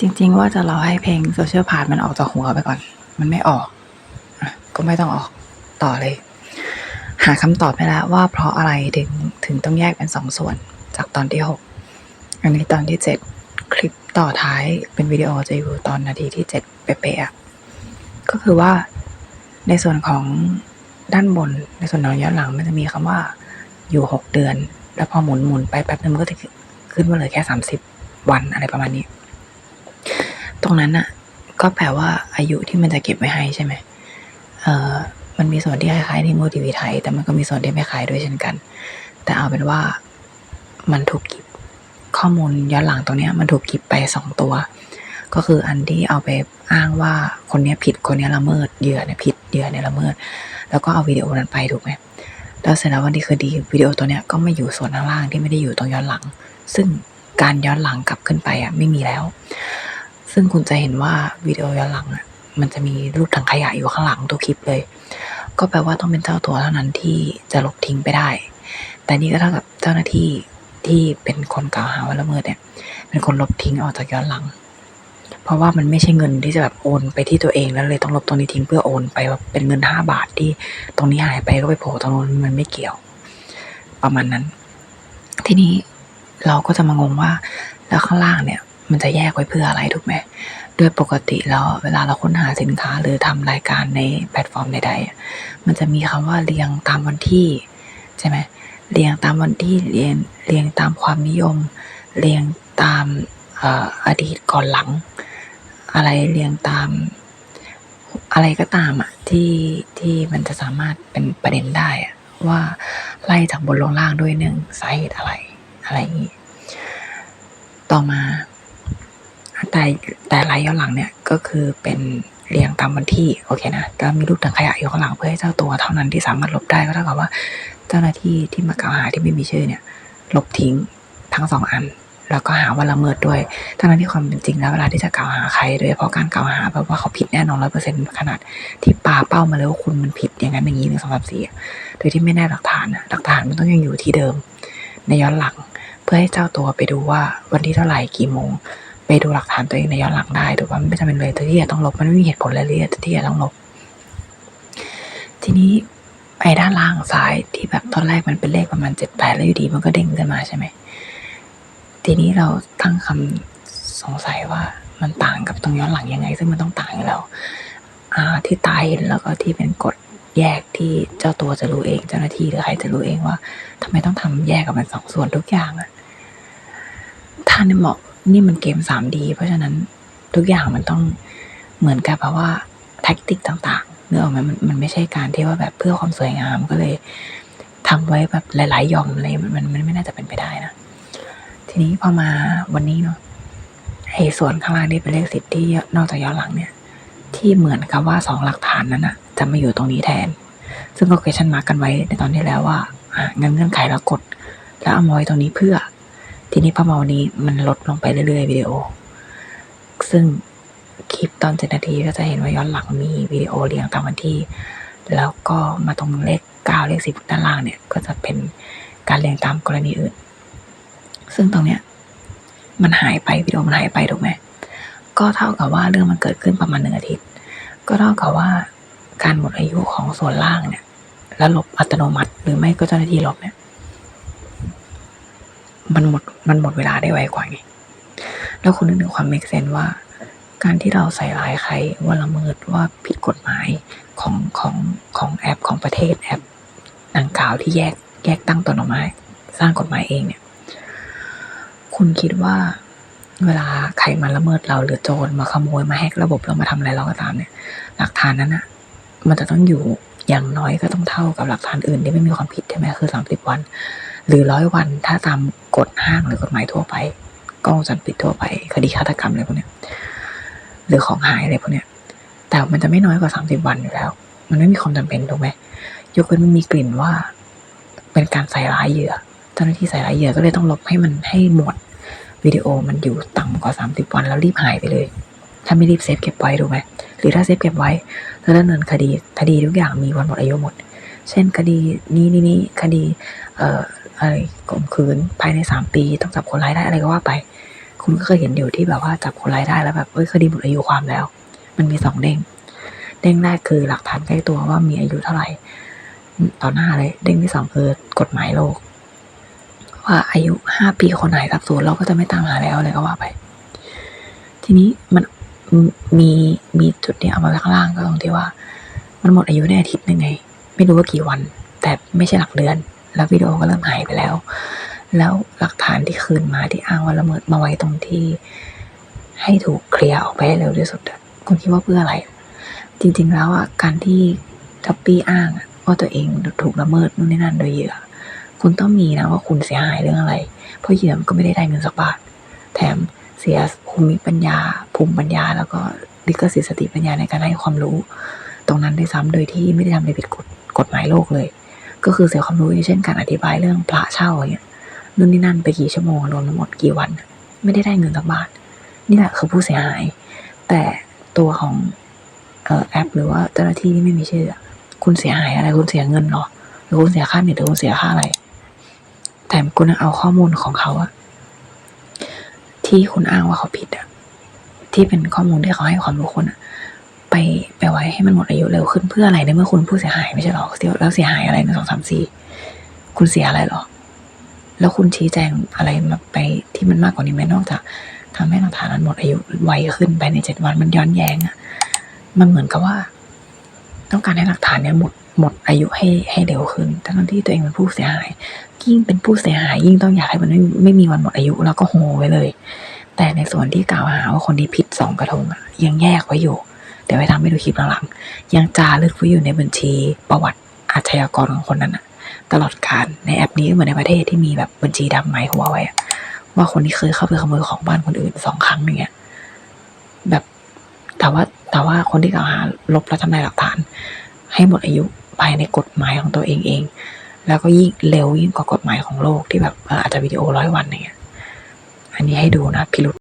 จริง ๆ ว่าจะรอให้เพลง Social Part มันออกจากหัวไปก่อน มันไม่ออก ก็ไม่ต้องออกต่อเลย หาคำตอบไม่แล้วว่าเพราะอะไรถึงถึงต้องแยกเป็นสองส่วน จากตอนที่หกอันนี้ตอนที่เจ็ดคลิปต่อท้ายเป็นวิดีโอจะอยู่ตอนนาทีที่เจ็ดเป๊ะๆก็คือว่าในส่วนของด้านบนในส่วนของย้อนหลังมันจะมีคำว่าอยู่หกเดือน แล้วพอหมุนหมุนไปแป๊บนึงมันก็จะขึ้นมาเลยแค่สามสิบวันอะไรประมาณนี้ ตรงนั้นอะก็แปลว่าอายุที่มันจะเก็บไว้ให้ใช่ไหมเออมันมีส่วนที่คล้ายๆที่โมทีวีไทย แต่มันก็มีส่วนที่ไม่คล้ายด้วยเช่นกัน แต่เอาเป็นว่ามันถูกกิบข้อมูลย้อนหลังตรงนี้มันถูกกิบไปสองตัว ก็คืออันที่เอาไปอ้างว่าคนนี้ผิดคนนี้ละเมิดเหยื่อเนี่ยผิดเหยื่อเนี่ยละเมิด แล้วก็เอาวิดีโอนั้นไปถูกไหมแล้วเสร็จแล้ววันที่คือดีวิดีโอตัวเนี้ยก็มาอยู่ส่วนข้างล่างที่ไม่ได้อยู่ตรงย้อนหลัง ซึ่งการย้อนหลังกลับขึ้นไปอะไม่มีแล้ว ซึ่งคุณจะเห็นว่าวิดีโอย้อนหลังอะมันจะมีรูปถังขยะอยู่ข้างหลังตัวคลิปเลย ก็แปลว่าต้องเป็นเจ้าตัวเท่านั้นที่จะลบทิ้งไปได้ แต่นี่ก็เท่ากับเจ้าหน้าที่ที่เป็นคนกล่าวหาว่าละเมิดเนี่ย เป็นคนลบทิ้งออกจากย้อนหลัง เพราะว่ามันไม่ใช่เงินที่จะแบบโอนไปที่ตัวเองแล้วเลยต้องลบตรงนี้ทิ้งเพื่อโอนไปว่าเป็นเงินห้าบาทที่ตรงนี้หายไปก็ไปโผล่ตรงนู้นมันไม่เกี่ยว ประมาณนั้น ทีนี้เราก็จะมางงว่าแล้วข้างล่างเนี่ย มันจะแยกไว้เพื่ออะไรถูกไหมโดยปกติแล้วเวลาเราค้นหาสินค้าหรือทำรายการในแพลตฟอร์มใดๆ มันจะมีคำว่าเรียงตามวันที่ใช่ไหมเรียงตามวันที่เรียงเรียงตามความนิยม เรียงตามออดีตก่อนหลัง อะไรเรียงตามอะไรก็ตามอะที่ที่มันจะสามารถเป็นประเด็นได้ว่าไล่จากบนลงล่างด้วยหนึ่งสาเหตุอะไรอะไรอย่างนี้ต่อมา แต่แต่รายย้อนหลังเนี่ยก็คือเป็นเรียงตามวันที่โอเคนะก็มีรูปถังขยะอยู่ข้างหลังเพื่อให้เจ้าตัวเท่านั้นที่สามารถลบได้ก็เท่ากับว่า เจ้าหน้าที่ที่มากล่าวหาที่ไม่มีชื่อเนี่ย ลบทิ้งทั้งสองอัน แล้วก็หาว่าละเมิดด้วยทั้งนั้นที่ความเป็นจริงแล้วเวลาที่จะกล่าวหาใครโดยเฉพาะการกล่าวหาแบบว่าเขาผิดแน่นอนร้อยเปอร์เซ็นต์ขนาดที่ปาเป้ามาเลยว่าคุณมันผิดอย่างนั้นอย่างนี้หนึ่งสองสามสี่โดยที่ไม่แน่หลักฐานอะหลักฐานมันต้องยังอยู่ที่เดิม ในย้อนหลังเพื่อให้เจ้าตัวไปดูว่าวันที่เท่าไหร่กี่โมง ไปดูหลักฐานตัวเองในย้อนหลังได้ถูกป่ะมันไม่จำเป็นเลยที่จะต้องลบมันไม่มีเหตุผลเลยที่จะต้องลบ ทีนี้ไอ้ด้านล่างซ้ายที่แบบตอนแรกมันเป็นเลขประมาณเจ็ดแปดแล้วอยู่ดีมันก็เด้งขึ้นมาใช่ไหมทีนี้เราตั้งคำสงสัยว่ามันต่างกับตรงย้อนหลังยังไง ซึ่งมันต้องต่างอยู่แล้วอ่าที่ตายเห็นแล้วก็ที่เป็นกฎแยกที่เจ้าตัวจะรู้เองเจ้าหน้าที่หรือใครจะรู้เองว่าทำไมต้องทำแยกกับมันสองส่วนทุกอย่างอะท่านเหมาะ นี่มันเกม 3D เพราะฉะนั้นทุกอย่างมันต้องเหมือนกับแบบว่าแท็กติกต่างๆเนื้อออกไหมมันมันไม่ใช่การที่ว่าแบบเพื่อความสวยงามก็เลยทำไว้แบบหลายๆย่อมอะไรมันมันมันไม่น่าจะเป็นไปได้นะ ทีนี้พอมาวันนี้เนาะไอ้ส่วนข้างล่างที่เป็นเลขสิบที่นอกจากย้อนหลังเนี่ย ที่เหมือนกับว่าสองหลักฐานนั้นอะจะมาอยู่ตรงนี้แทน ซึ่งก็ question mark กันไว้ในตอนที่แล้วว่าอ่างั้นเงื่อนไขแล้วกด แล้วเอามาไว้ตรงนี้เพื่อ นี้พอมาวันนี้มันลดลงไปเรื่อยๆวิดีโอ ซึ่งคลิปตอนเจ็ดนาทีก็จะเห็นว่าย้อนหลังมีวิดีโอเรียงตามวันที่ แล้วก็มาตรงเลขเก้าเลขสิบด้านล่างเนี่ย ก็จะเป็นการเรียงตามกรณีอื่น ซึ่งตรงเนี้ยมันหายไปวิดีโอมันหายไปถูกไหมก็เท่ากับว่าเรื่องมันเกิดขึ้นประมาณหนึ่งอาทิตย์ ก็เท่ากับว่าการหมดอายุของส่วนล่างเนี่ย แล้วลบอัตโนมัติหรือไม่ก็เจ้าหน้าที่ลบเนี่ย มันหมดมันหมดเวลาได้ไวกว่าไงแล้วคุณนึกถึงความเมกเซนว่า การที่เราใส่ร้ายใครว่าละเมิดว่าผิดกฎหมายของของของแอปของประเทศแอปดังกล่าวที่แยกแยกตั้งตนออกมาสร้างกฎหมายเองเนี่ย คุณคิดว่าเวลาใครมาละเมิดเราหรือโจรมาขโมยมาแฮกระบบเรามาทำอะไรเราก็ตามเนี่ย หลักฐานนั้นอะมันจะต้องอยู่อย่างน้อยก็ต้องเท่ากับหลักฐานอื่นที่ไม่มีความผิดใช่ไหมคือสามสิบวัน หรือร้อยวันถ้าตามกฎห้างหรือกฎหมายทั่วไปกล้องวงจรปิดทั่วไป คดีฆาตกรรมอะไรพวกเนี้ยหรือของหายอะไรพวกเนี้ยแต่มันจะไม่น้อยกว่าสามสิบวันอยู่แล้ว มันไม่มีความจำเป็นถูกไหมยกเว้นมันมีกลิ่นว่า เป็นการใส่ร้ายเหยื่อ เจ้าหน้าที่ใส่ร้ายเหยื่อก็เลยต้องลบให้มันให้หมดวิดีโอมันอยู่ต่ำกว่าสามสิบวันแล้วรีบหายไปเลย ถ้าไม่รีบเซฟเก็บไว้ถูกไหมหรือถ้าเซฟเก็บไว้แล้วดำเนินคดีคดีทุกอย่างมีวันหมดอายุหมด เช่นคดีนี้นี้นี้คดี เอ่อ อะไรข่มขืนภายในสามปี ต้องจับคนร้ายได้อะไรก็ว่าไป คุณก็เคยเห็นอยู่ที่แบบว่าจับคนร้ายได้แล้วแบบเอ้ยคดีหมดอายุความแล้ว มันมีสองเด้ง เด้งแรกคือหลักฐานใกล้ตัวว่ามีอายุเท่าไหร่ต่อหน้าเลย เด้งที่สองคือกฎหมายโลก ว่าอายุห้าปีคนไหนรับสูญเราก็จะไม่ตามหาแล้วอะไรก็ว่าไป ทีนี้มันมีมีจุดเนี้ยเอามาข้างล่างก็ตรงที่ว่า มันหมดอายุในอาทิตย์นึงไง ไม่รู้ว่ากี่วัน แต่ไม่ใช่หลักเดือน แล้ววิดีโอก็เริ่มหายไปแล้ว แล้วหลักฐานที่คืนมาที่อ้างว่าละเมิดมาไว้ตรงที่ ให้ถูกเคลียร์ออกไปให้เร็วที่สุดคุณคิดว่าเพื่ออะไร จริง ๆ แล้วอะการที่ทัปปี้อ้างว่าตัวเองถูกละเมิดนู่นนี่นั่นโดยเหยื่อคุณต้องมีนะว่าคุณเสียหายเรื่องอะไร เพราะเหยื่อมันก็ไม่ได้ได้เงินสักบาท แถมเสียภูมิปัญญา ภูมิปัญญา แล้วก็ลิขสิทธิ์สติปัญญาในการให้ความรู้ ตรงนั้นได้ซ้ำโดยที่ไม่ได้ทำในผิดกฎกฎหมายโลกเลย ก็คือเสียความรู้อย่างเช่นการอธิบายเรื่องพระเช่าอย่างเงี้ยนู่นนี่นั่นไปกี่ชั่วโมงรวมทั้งหมดกี่วัน ไม่ได้ได้เงินสักบาทนี่แหละคือผู้เสียหาย แต่ตัวของออแอป หรือว่าเจ้าหน้าที่ที่ไม่มีชื่อ คุณเสียหายอะไรคุณเสียเงินหรอหรือคุณเสียค่าเน็ตหรือคุณเสียค่าอะไรแต่คุณเอาข้อมูลของเขาอะที่คุณอ้างว่าเขาผิดอะที่เป็นข้อมูลที่เขาให้ความรู้คนอะ ไปไปไว้ให้มันหมดอายุเร็วขึ้นเพื่ออะไรในเมื่อคุณผู้เสียหายไม่ใช่หรอแล้วเสียหายอะไรหนึ่งสองสามสี่คุณเสียอะไรหรอ แล้วคุณชี้แจงอะไรมาไปที่มันมากกว่านี้ไหมนอกจากทำให้หลักฐานมันหมดอายุไวขึ้นภายในเจ็ดวันมันย้อนแย้งอะมันเหมือนกับว่า ต้องการให้หลักฐานเนี้ยหมดหมดอายุให้ให้เร็วขึ้นทั้งที่ตัวเองเป็นผู้เสียหาย ยิ่งเป็นผู้เสียหาย ยิ่งต้องอยากให้มันไม่ไม่มีวันหมดอายุแล้วก็โฮไว้เลย แต่ในส่วนที่กล่าวหาว่าคนที่ผิดสองกระทงอะยังแยกไว้อยู่ ดี๋ยวไปทำให้ดูคลิปหลังๆยังจารึกไว้อยู่ในบัญชีประวัติอาชญากรของคนนั้นอะตลอดการในแอปนี้เหมือนในประเทศที่มีแบบบัญชีดำหมายหัวไว้ว่าคนที่เคยเข้าไปขโมยของบ้านคนอื่นสองครั้งอย่างเงี้ยแบบแต่ว่าแต่ว่าคนที่กล่าวหาลบและทำลายหลักฐาน ให้หมดอายุภายในกฎหมายของตัวเองเอง แล้วก็ยิ่งเร็วยิ่งกว่ากฎหมายของโลกที่แบบเอออาจจะวิดีโอร้อยวันอย่างเงี้ยอันนี้ให้ดูนะพิรุษ